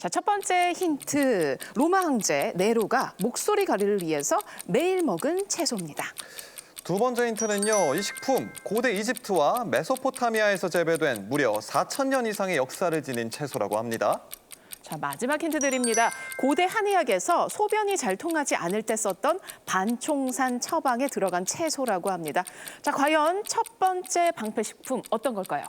자, 첫 번째 힌트. 로마 황제 네로가 목소리 관리를 위해서 매일 먹은 채소입니다. 두 번째 힌트는요. 이 식품 고대 이집트와 메소포타미아에서 재배된 무려 4천 년 이상의 역사를 지닌 채소라고 합니다. 자, 마지막 힌트 드립니다. 고대 한의학에서 소변이 잘 통하지 않을 때 썼던 반총산 처방에 들어간 채소라고 합니다. 자, 과연 첫 번째 방패 식품 어떤 걸까요?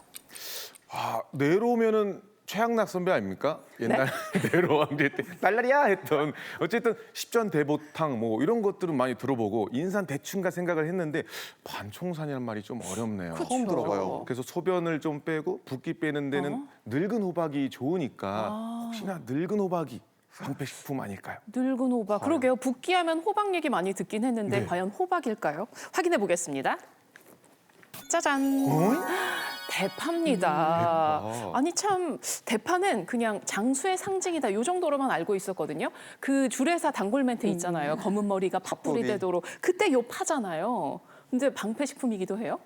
아, 내로면은 최양락 선배 아닙니까? 옛날 내로 왕제 때 날라리야 했던 어쨌든 십전 대보탕 뭐 이런 것들은 많이 들어보고 인산 대충가 생각을 했는데 반총산이라는 말이 좀 어렵네요. 처음 들어봐요. 그래서 소변을 좀 빼고 붓기 빼는 데는 늙은 호박이 좋으니까 혹시나 늙은 호박이 방패식품 아닐까요? 늙은 호박. 그러게요. 붓기하면 호박 얘기 많이 듣긴 했는데 네. 과연 호박일까요? 확인해 보겠습니다. 짜잔. 대파입니다. 대파. 아니 참 대파는 그냥 장수의 상징이다. 요 정도로만 알고 있었거든요. 그 주례사 단골 멘트 있잖아요. 검은 머리가 팥불이. 되도록 그때 요 파잖아요. 근데 방패식품이기도 해요.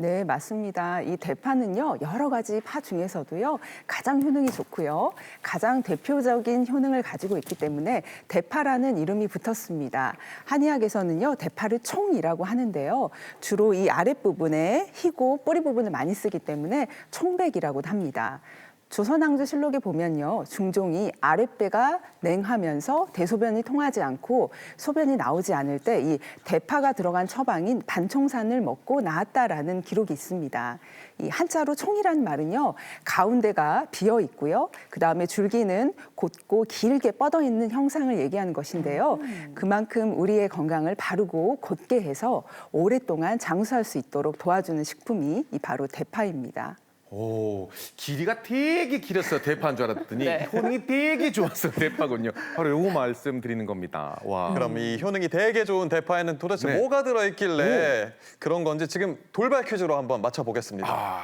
네, 맞습니다. 이 대파는요, 여러 가지 파 중에서도요, 가장 효능이 좋고요, 가장 대표적인 효능을 가지고 있기 때문에 대파라는 이름이 붙었습니다. 한의학에서는요, 대파를 총이라고 하는데요, 주로 이 아랫부분에 희고 뿌리 부분을 많이 쓰기 때문에 총백이라고도 합니다. 조선왕조실록에 보면요, 중종이 아랫배가 냉하면서 대소변이 통하지 않고 소변이 나오지 않을 때 이 대파가 들어간 처방인 반총산을 먹고 나았다라는 기록이 있습니다. 이 한자로 총이라는 말은요, 가운데가 비어 있고요, 그 다음에 줄기는 곧고 길게 뻗어 있는 형상을 얘기하는 것인데요. 그만큼 우리의 건강을 바르고 곧게 해서 오랫동안 장수할 수 있도록 도와주는 식품이 이 바로 대파입니다. 오, 길이가 되게 길었어요. 대파인 줄 알았더니 네. 효능이 되게 좋았어요. 대파군요. 바로 요거 말씀드리는 겁니다. 와. 그럼 이 효능이 되게 좋은 대파에는 도대체 네. 뭐가 들어있길래 그런 건지 지금 돌발 퀴즈로 한번 맞춰보겠습니다. 아,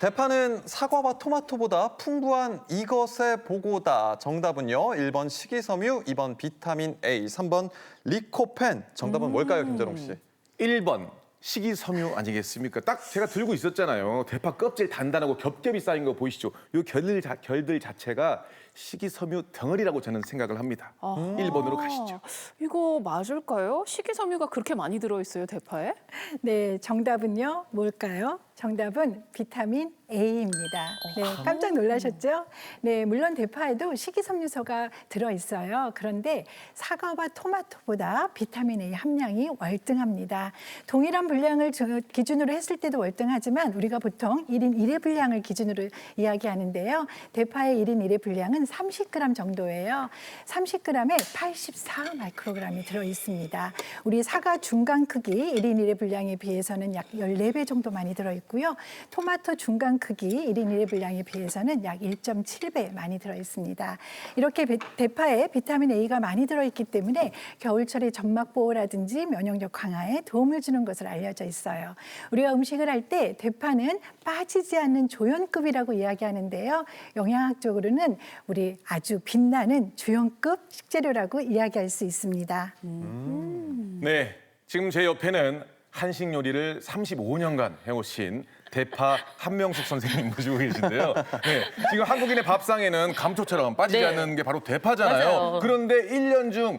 대파는 사과와 토마토보다 풍부한 이것의 보고다. 정답은요. 1번 식이섬유, 2번 비타민 A, 3번 리코펜. 정답은 뭘까요, 김재롱 씨? 1번 식이섬유 아니겠습니까? 딱 제가 들고 있었잖아요. 대파 껍질 단단하고 겹겹이 쌓인 거 보이시죠? 요 결들, 자, 결들 자체가 식이섬유 덩어리라고 저는 생각을 합니다. 아하. 1번으로 가시죠. 이거 맞을까요? 식이섬유가 그렇게 많이 들어있어요, 대파에? 네, 정답은요. 뭘까요? 정답은 비타민 A입니다. 네, 깜짝 놀라셨죠? 네, 물론 대파에도 식이섬유소가 들어 있어요. 그런데 사과와 토마토보다 비타민 A 함량이 월등합니다. 동일한 분량을 저- 기준으로 했을 때도 월등하지만 우리가 보통 1인 1회 분량을 기준으로 이야기하는데요. 대파의 1인 1회 분량은 30g 정도예요. 30g에 84 마이크로그램이 들어 있습니다. 우리 사과 중간 크기 1인 1회 분량에 비해서는 약 14배 정도 많이 들어 있고요. 토마토 중간 크기 1인 1회 분량에 비해서는 약 1.7배 많이 들어 있습니다. 이렇게 배- 대파에 비타민 A가 많이 들어 있기 때문에 겨울철에 점막 보호라든지 면역력 강화에 도움을 주는 것으로 알려져 있어요. 우리가 음식을 할 때 대파는 빠지지 않는 조연급이라고 이야기하는데요. 영양학적으로는 우리 아주 빛나는 주연급 식재료라고 이야기할 수 있습니다. 네, 지금 제 옆에는 한식 요리를 35년간 해오신 대파 한명숙 선생님 모시고 계신데요. 네, 지금 한국인의 밥상에는 감초처럼 빠지지 네. 않는 게 바로 대파잖아요. 맞아요. 그런데 일년중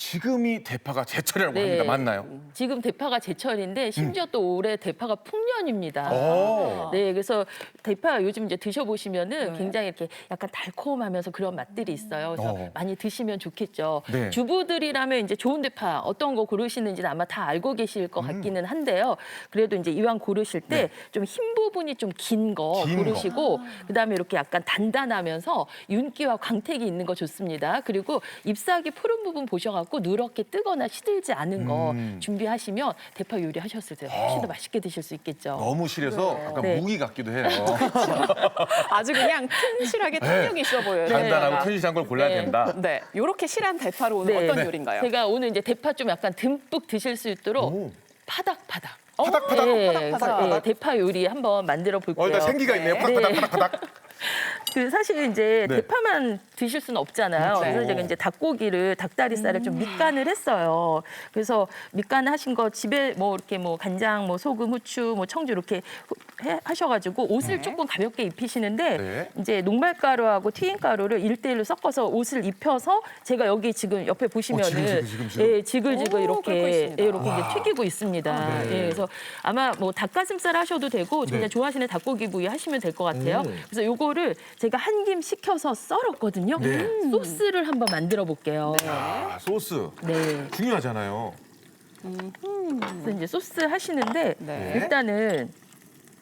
지금이 대파가 제철이라고 합니다. 맞나요? 지금 대파가 제철인데 심지어 또 올해 대파가 풍년입니다. 오. 네, 그래서 대파 요즘 이제 드셔보시면은 굉장히 이렇게 약간 달콤하면서 그런 맛들이 있어요. 그래서 어. 많이 드시면 좋겠죠. 네. 주부들이라면 이제 좋은 대파 어떤 거 고르시는지는 아마 다 알고 계실 것 같기는 한데요. 그래도 이제 이왕 고르실 때 좀 흰 부분이 좀 긴 거 긴 거. 고르시고 그다음에 이렇게 약간 단단하면서 윤기와 광택이 있는 거 좋습니다. 그리고 잎사귀 푸른 부분 보셔갖고 누렇게 뜨거나 시들지 않은 거 음. 준비하시면 대파 요리 하셨을 때 훨씬 더 맛있게 드실 수 있겠죠. 너무 실해서 약간 네. 무기 같기도 해요. 아주 그냥 튼실하게 탄력 있어 보여요. 단단하고 대파가. 튼실한 걸 골라야 네. 된다. 네, 이렇게 실한 대파로 오늘 네. 어떤 네. 요리인가요? 제가 오늘 이제 대파 좀 약간 듬뿍 드실 수 있도록 오. 파닥파닥. 파닥파닥, 네, 파닥파닥. 네, 대파 요리 한번 만들어 볼게요. 어, 일단 생기가 있네요. 파닥파닥 네. 파닥파닥. 그 사실 이제 네. 대파만 드실 수는 없잖아요. 그렇죠. 그래서 제가 이제 닭고기를 닭다리살을 좀 밑간을 했어요. 그래서 밑간 하신 거 집에 뭐 이렇게 뭐 간장, 뭐 소금, 후추, 뭐 청주 이렇게 후- 해- 하셔가지고 옷을 조금 가볍게 입히시는데 네. 이제 녹말가루하고 튀김가루를 일대일로 섞어서 옷을 입혀서 제가 여기 지금 옆에 보시면은 지글지글, 지글지글. 예, 지글지글 오, 끓고 이렇게 있습니다. 예, 이렇게 이제 튀기고 있습니다. 네. 예, 그래서 아마 뭐 닭가슴살 하셔도 되고 네. 그냥 좋아하시는 닭고기 부위 하시면 될 것 같아요. 오. 그래서 요거를 제가 한 김 식혀서 썰었거든요. 네. 소스를 한번 만들어 볼게요. 아, 소스 네. 중요하잖아요. 그래서 이제 소스 하시는데 네. 일단은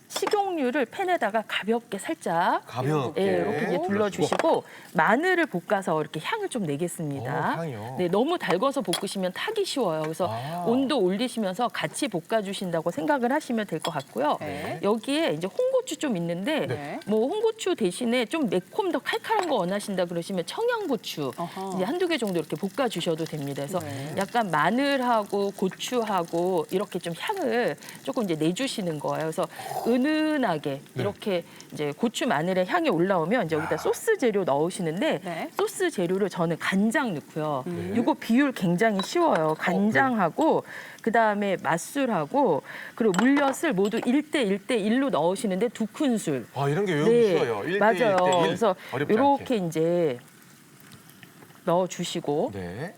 식용유를 팬에다가 가볍게 살짝 가볍게. 예, 이렇게 이제 둘러주시고 마늘을 볶아서 이렇게 향을 좀 내겠습니다. 어, 향이요? 네, 너무 달궈서 볶으시면 타기 쉬워요. 그래서 아. 온도 올리시면서 같이 볶아주신다고 생각을 하시면 될 것 같고요. 네. 여기에 이제 홍고추 좀 있는데 네. 뭐 홍고추 대신에 좀 매콤 더 칼칼한 거 원하신다 그러시면 청양고추 어허. 이제 한두 개 정도 이렇게 볶아주셔도 됩니다. 그래서 네. 약간 마늘하고 고추하고 이렇게 좀 향을 조금 이제 내주시는 거예요. 그래서 은은하게 네. 이렇게 이제 고추 마늘의 향이 올라오면 이제 여기다 소스 재료 넣으시는데 네. 소스 재료를 저는 간장 넣고요. 음. 이거 비율 굉장히 어, 쉬워요. 간장하고 그다음에 맛술하고 그리고 물엿을 모두 1대 1대 1로 넣으시는데 두 큰술. 아, 이런 게 외우기 쉬워요. 일대 맞아요. 일대 일. 그래서 어렵지 이렇게. 이제 넣어 주시고 네.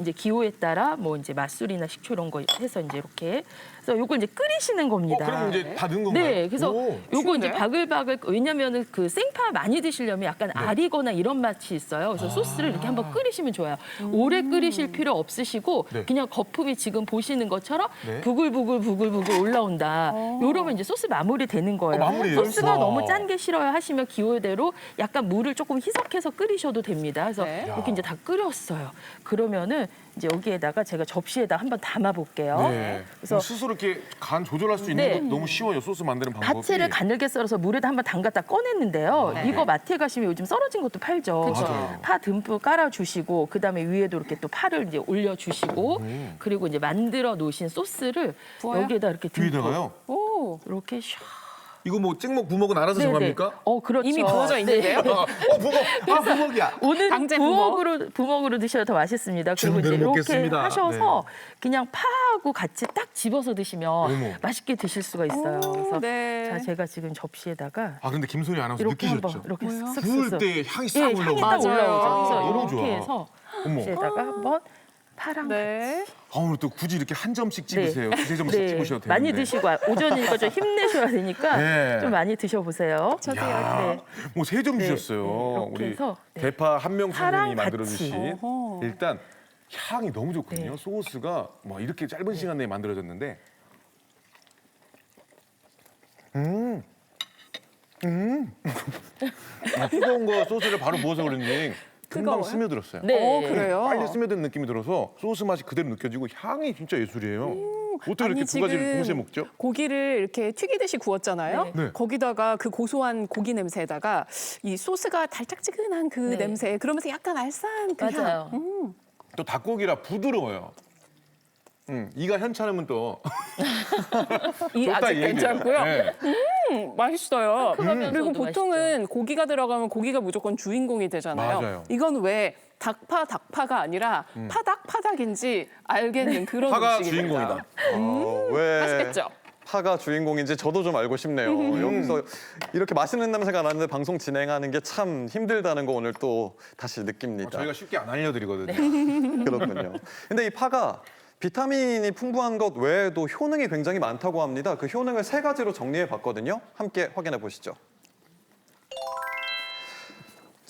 이제 기호에 따라 뭐 이제 맛술이나 식초 이런 거 해서 이제 이렇게 그래서 요걸 이제 끓이시는 어, 겁니다. 그럼 이제 다 넣은 건가요? 네, 그래서 오. 요거 이제? 바글바글 왜냐면은 그 생파 많이 드시려면 약간 네. 아리거나 이런 맛이 있어요. 그래서 소스를 이렇게 한번 끓이시면 좋아요. 오래 끓이실 필요 없으시고 네. 그냥 거품이 지금 보시는 것처럼 네. 부글부글 부글부글 올라온다. 요러면 이제 소스 마무리 되는 거예요. 어, 마무리예요? 소스가 와. 너무 짠 게 싫어요 하시면 기호대로 약간 물을 조금 희석해서 끓이셔도 됩니다. 그래서 네. 이렇게 이제 다 끓였어요. 그러면은 이제 여기에다가 제가 접시에다 한번 담아 볼게요. 네. 그래서 스스로 이렇게 간 조절할 수 있는 네. 거 너무 쉬워요. 소스 만드는 방법이. 파채를 가늘게 썰어서 물에다 한번 담갔다 꺼냈는데요. 네. 이거 마트에 가시면 요즘 썰어진 것도 팔죠. 맞아요. 파 듬뿍 깔아주시고 그다음에 위에도 이렇게 또 파를 이제 올려주시고 음. 그리고 이제 만들어 놓으신 소스를 부어요? 여기에다 이렇게 듬뿍 뒤에다가요? 오. 이렇게 샥. 이거 뭐 찍먹 부먹은 알아서 네네. 정합니까? 어 그렇죠. 이미 부어져 있는데요? 어, 부먹. 아, 부먹이야. 오늘 강제 부먹. 부먹으로 부먹으로 드셔야 더 맛있습니다. 그리고 이제 이렇게 먹겠습니다. 하셔서 그냥 파하고 같이 딱 집어서 드시면 어머. 맛있게 드실 수가 있어요. 그래서 네. 자 제가 지금 접시에다가 아, 근데 김소리 아나운서 이렇게 느끼셨죠? 이렇게? 쓱쓱쓱 구울 때 향이 싹 예, 올라오고. 향이 딱. 올라오죠. 그래서 너무 이렇게 좋아. 해서. 접시에다가 한번 파랑 네. 아, 오늘 또 굳이 이렇게 한 점씩 네. 찍으세요. 두세 점씩 찍으셔도 되는데. 많이 드시고 와- 오전이니까 좀 힘내셔야 되니까 네. 좀 많이 드셔보세요. 야, 네. 뭐세점 네. 주셨어요. 네, 이렇게 우리 해서, 네. 대파 한명수 파랑 선생님이 만들어 주신 같이. 어허. 일단 향이 너무 좋거든요. 네. 소스가 뭐 이렇게 짧은 시간 내에 만들어졌는데 음. 음. 아, 뜨거운 거 소스를 바로 부어서 그런지 금방 뜨거워요? 스며들었어요. 네. 어, 그래요? 빨리 스며든 느낌이 들어서 소스 맛이 그대로 느껴지고 향이 진짜 예술이에요. 어떻게 이렇게 아니, 두 가지를 지금 동시에 먹죠? 고기를 이렇게 튀기듯이 구웠잖아요. 네. 네. 거기다가 그 고소한 고기 냄새에다가 이 소스가 달짝지근한 그 네. 냄새, 그러면서 약간 알싸한 그 맞아요. 향. 음. 또 닭고기라 부드러워요. 음, 이가 현찮으면 또 이 좋다, 아직 이 얘기예요. 괜찮고요. 네. 음, 맛있어요. 상큼하면서도 그리고 보통은 고기가 들어가면 고기가 무조건 주인공이 되잖아요. 맞아요. 이건 왜 닭파 닭파가 아니라 파닭 파닭인지 알겠는 그런 파가 음식입니다. 주인공이다. 어, 왜 맛있겠죠? 파가 주인공인지 저도 좀 알고 싶네요. 여기서 이렇게 맛있는 냄새가 나는데 방송 진행하는 게 참 힘들다는 거 오늘 또 다시 느낍니다. 저희가 쉽게 안 알려드리거든요. 그렇군요. 근데 이 파가 비타민이 풍부한 것 외에도 효능이 굉장히 많다고 합니다. 그 효능을 세 가지로 정리해 봤거든요. 함께 확인해 보시죠.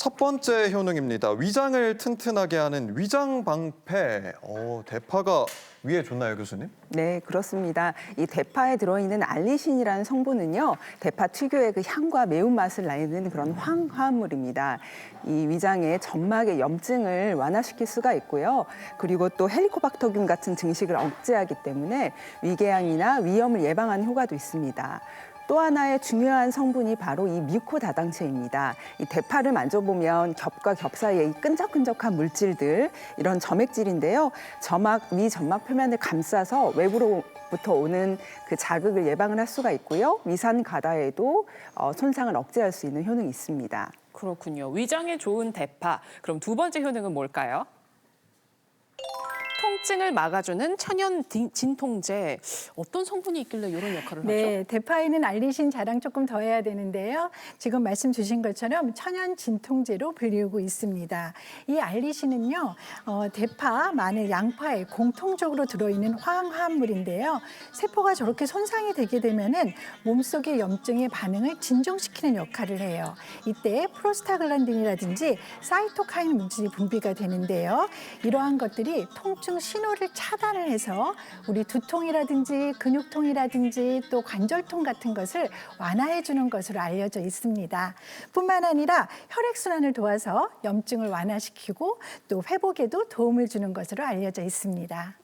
첫 번째 효능입니다. 위장을 튼튼하게 하는 위장 방패. 어, 대파가 위에 좋나요, 교수님? 네, 그렇습니다. 이 대파에 들어있는 알리신이라는 성분은요, 대파 특유의 그 향과 매운맛을 내는 그런 황화물입니다. 이 위장의 점막의 염증을 완화시킬 수가 있고요. 그리고 또 헬리코박터균 같은 증식을 억제하기 때문에 위궤양이나 위염을 예방하는 효과도 있습니다. 또 하나의 중요한 성분이 바로 이 뮤코다당체입니다. 이 대파를 만져보면 겹과 겹 사이에 이 끈적끈적한 물질들, 이런 점액질인데요. 점막, 위 점막 표면을 감싸서 외부로부터 오는 그 자극을 예방을 할 수가 있고요. 위산 가다에도 어, 손상을 억제할 수 있는 효능이 있습니다. 그렇군요. 위장에 좋은 대파. 그럼 두 번째 효능은 뭘까요? 통증을 막아주는 천연 디- 진통제. 어떤 성분이 있길래 이런 역할을 하죠? 네, 대파에는 알리신 자랑 조금 더 해야 되는데요. 지금 말씀 주신 것처럼 천연 진통제로 불리우고 있습니다. 이 알리신은요, 어, 대파, 마늘, 양파에 공통적으로 들어있는 화학물인데요. 세포가 저렇게 손상이 되게 되면은 몸속의 염증의 반응을 진정시키는 역할을 해요. 이때 프로스타글란딘이라든지 사이토카인 물질이 분비가 되는데요. 이러한 것들이 통증 신호를 차단을 해서 우리 두통이라든지 근육통이라든지 또 관절통 같은 것을 완화해 주는 것으로 알려져 있습니다. 뿐만 아니라 혈액순환을 도와서 염증을 완화시키고 또 회복에도 도움을 주는 것으로 알려져 있습니다.